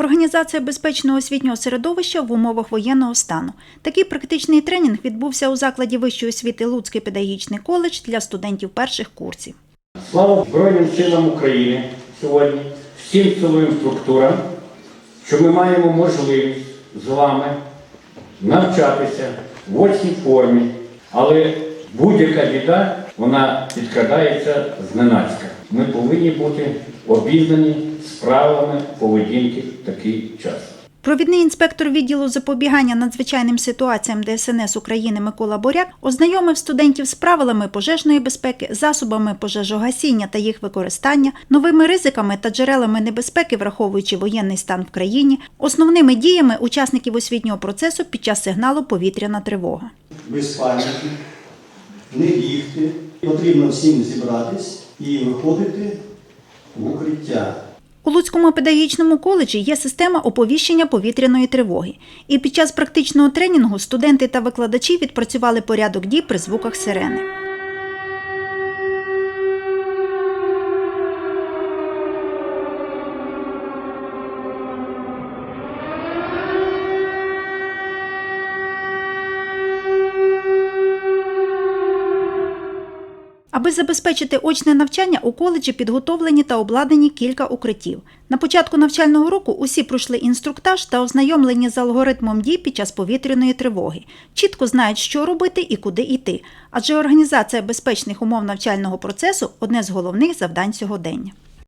Організація безпечного освітнього середовища в умовах воєнного стану. Такий практичний тренінг відбувся у закладі вищої освіти Луцький педагогічний коледж для студентів перших курсів. Слава Збройним силам України сьогодні, всім силовим структурам, що ми маємо можливість з вами навчатися в очній формі, але будь-яка біда вона підкрадається зненацька. Ми повинні бути обізнані правилами поведінки в такий час. Провідний інспектор відділу запобігання надзвичайним ситуаціям ДСНС України Микола Боряк ознайомив студентів з правилами пожежної безпеки, засобами пожежогасіння та їх використання, новими ризиками та джерелами небезпеки, враховуючи воєнний стан в країні, основними діями учасників освітнього процесу під час сигналу повітряна тривога. без паніки, не бігти. Потрібно всім зібратись і виходити в укриття. У Луцькому педагогічному коледжі є система оповіщення повітряної тривоги. І під час практичного тренінгу студенти та викладачі відпрацювали порядок дій при звуках сирени. Аби забезпечити очне навчання, у коледжі підготовлені та обладнані кілька укриттів. На початку навчального року усі пройшли інструктаж та ознайомлені з алгоритмом дій під час повітряної тривоги. Чітко знають, що робити і куди йти. Адже організація безпечних умов навчального процесу одне з головних завдань сьогодення.